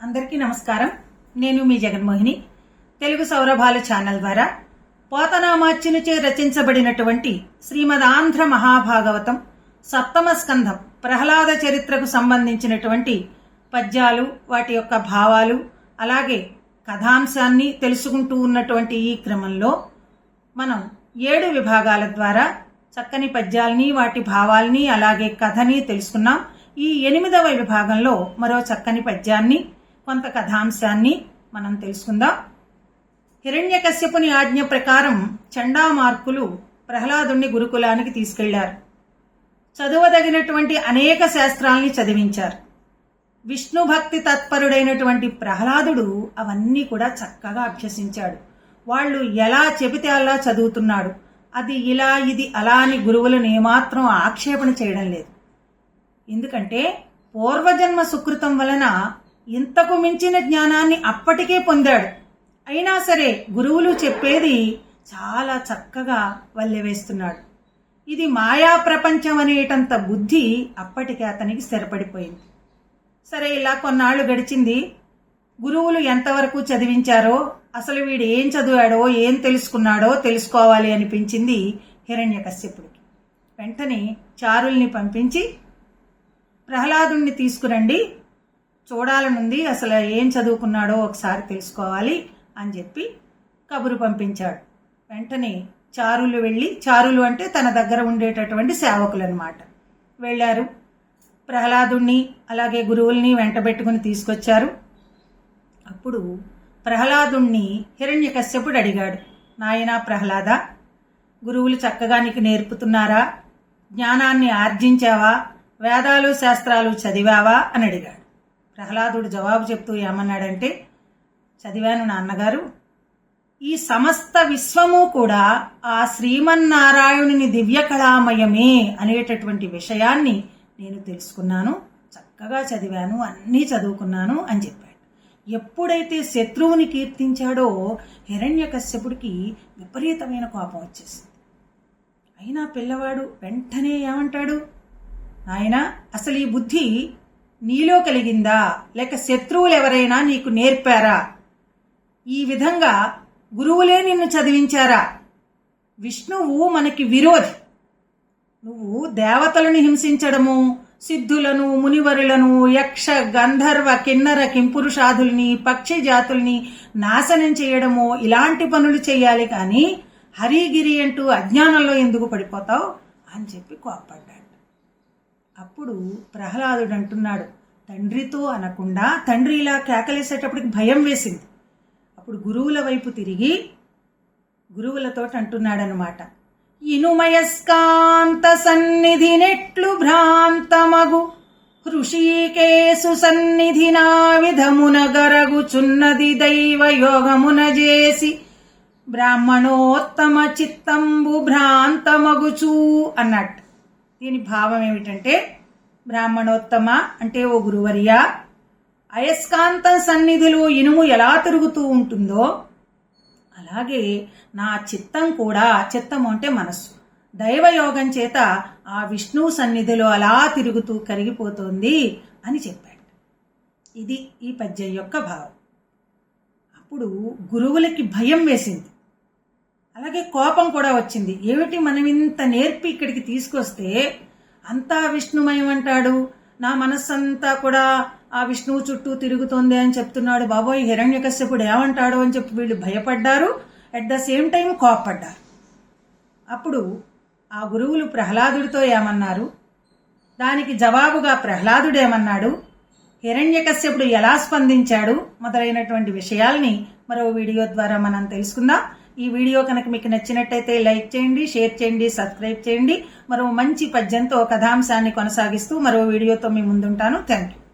అందరికీ నమస్కారం. నేను మీ జగన్మోహిని. తెలుగు సౌరభాలు ఛానల్ ద్వారా పోతనామాచ్యునిచే రచించబడినటువంటి శ్రీమద్ ఆంధ్ర మహాభాగవతం సప్తమ స్కంధం ప్రహ్లాద చరిత్రకు సంబంధించినటువంటి పద్యాలు వాటి యొక్క భావాలు అలాగే కథాంశాన్ని తెలుసుకుంటూ ఉన్నటువంటి ఈ క్రమంలో మనం ఏడు విభాగాల ద్వారా చక్కని పద్యాల్ని వాటి భావాల్ని అలాగే కథని తెలుసుకున్నాం. ఈ ఎనిమిదవ విభాగంలో మరో చక్కని పద్యాన్ని కొంత కథాంశాన్ని మనం తెలుసుకుందాం. హిరణ్యకశ్యపుని ఆజ్ఞ ప్రకారం చండామార్కులు ప్రహ్లాదుణ్ణి గురుకులానికి తీసుకెళ్ళారు. చదువదగినటువంటి అనేక శాస్త్రాల్ని చదివించారు. విష్ణు భక్తి తత్పరుడైనటువంటి ప్రహ్లాదుడు అవన్నీ కూడా చక్కగా అభ్యసించాడు. వాళ్ళు ఎలా చెబితే అలా చదువుతున్నాడు. అది ఇలా ఇది అలా అని గురువులను ఏమాత్రం ఆక్షేపణ చేయడం లేదు. ఎందుకంటే పూర్వజన్మ సుకృతం వలన ఇంతకు మించిన జ్ఞానాన్ని అప్పటికే పొందాడు. అయినా సరే గురువులు చెప్పేది చాలా చక్కగా వల్లెవేస్తున్నాడు. ఇది మాయా ప్రపంచం అనేటంత బుద్ధి అప్పటికే అతనికి స్థిరపడిపోయింది. సరే ఇలా కొన్నాళ్ళు గడిచింది. గురువులు ఎంతవరకు చదివించారో అసలు వీడు ఏం చదివాడో ఏం తెలుసుకున్నాడో తెలుసుకోవాలి అనిపించింది హిరణ్యకశ్యపుడికి. వెంటనే చారుల్ని పంపించి ప్రహ్లాదుణ్ణి తీసుకురండి చూడాలనుంది అసలు ఏం చదువుకున్నాడో ఒకసారి తెలుసుకోవాలి అని చెప్పి కబురు పంపించాడు. వెంటనే చారులు వెళ్ళి చారులు అంటే తన దగ్గర ఉండేటటువంటి సేవకులు అనమాట వెళ్ళారు. ప్రహ్లాదుణ్ణి అలాగే గురువుల్ని వెంటబెట్టుకుని తీసుకొచ్చారు. అప్పుడు ప్రహ్లాదుణ్ణి హిరణ్యకశ్యపుడు అడిగాడు నాయనా ప్రహ్లాద గురువులు చక్కగా నీకు నేర్పుతున్నారా? జ్ఞానాన్ని ఆర్జించావా? వేదాలు శాస్త్రాలు చదివావా? అని అడిగాడు. ప్రహ్లాదుడు జవాబు చెప్తూ ఏమన్నాడంటే చదివాను నాన్నగారు ఈ సమస్త విశ్వము కూడా ఆ శ్రీమన్నారాయణుని దివ్య కళామయమే అనేటటువంటి విషయాన్ని నేను తెలుసుకున్నాను చక్కగా చదివాను అన్నీ చదువుకున్నాను అని చెప్పాడు. ఎప్పుడైతే శత్రువుని కీర్తించాడో హిరణ్యకశ్యపుడికి విపరీతమైన కోపం వచ్చేసింది. అయినా పిల్లవాడు వెంటనే ఏమంటాడు? నాయన అసలు ఈ బుద్ధి నీలో కలిగిందా? లేక శత్రువులు ఎవరైనా నీకు నేర్పారా? ఈ విధంగా గురువులే నిన్ను చదివించారా? విష్ణువు మనకి విరోధి. నువ్వు దేవతలను హింసించడము సిద్ధులను మునివరులను యక్ష గంధర్వ కిన్నర కింపురుషాదుల్ని పక్షి జాతుల్ని నాశనం చేయడము ఇలాంటి పనులు చేయాలి కానీ హరిగిరి అంటూ అజ్ఞానంలో ఎందుకు పడిపోతావు? అని చెప్పి కోప్పడ్డాడు. అప్పుడు ప్రహ్లాదుడు అంటున్నాడు తండ్రితో అనకుండా తండ్రి ఇలా కేకలేసేటప్పటికి భయం వేసింది. అప్పుడు గురువుల వైపు తిరిగి గురువులతో అంటున్నాడనమాట ఇనుమయస్కాంత సన్నిధి నెట్లు భ్రాంతమగు ఋషికేసు సన్నిధి నా విధమున గరగుచున్నది దైవ యోగమున చేసి బ్రాహ్మణోత్తమ చిత్తంబు భ్రాంతమగుచూ అన్నట్టు. దీని భావం ఏమిటంటే బ్రాహ్మణోత్తమ అంటే ఓ గురువర్య అయస్కాంత సన్నిధిలో ఇనుము ఎలా తిరుగుతూ ఉంటుందో అలాగే నా చిత్తం కూడా చిత్తం అంటే మనస్సు. దైవయోగం చేత ఆ విష్ణువు సన్నిధిలో అలా తిరుగుతూ కరిగిపోతుంది అని చెప్పాడు. ఇది ఈ పద్యం యొక్క భావం. అప్పుడు గురువులకి భయం వేసింది. అలాగే కోపం కూడా వచ్చింది. ఏమిటి మనం ఇంత నేర్పి ఇక్కడికి తీసుకొస్తే అంతా విష్ణుమయం అంటాడు. నా మనస్సంతా కూడా ఆ విష్ణువు చుట్టూ తిరుగుతోంది అని చెప్తున్నాడు. బాబోయ్ హిరణ్యకశ్యపుడు ఏమంటాడు అని చెప్పి వీళ్ళు భయపడ్డారు. అట్ ద సేమ్ టైం కోపడ్డారు అప్పుడు ఆ గురువులు ప్రహ్లాదుడితో ఏమన్నారు? దానికి జవాబుగా ప్రహ్లాదుడు ఏమన్నాడు? హిరణ్యకశ్యపుడు ఎలా స్పందించాడు? మొదలైనటువంటి విషయాల్ని మరో వీడియో ద్వారా మనం తెలుసుకుందాం. ఈ వీడియో కనుక మీకు నచ్చినట్టయితే లైక్ చేయండి షేర్ చేయండి సబ్స్క్రైబ్ చేయండి. మరో మంచి పద్యంతో కథాంశాన్ని కొనసాగిస్తూ మరో వీడియోతో మీ ముందుంటాను. Thank you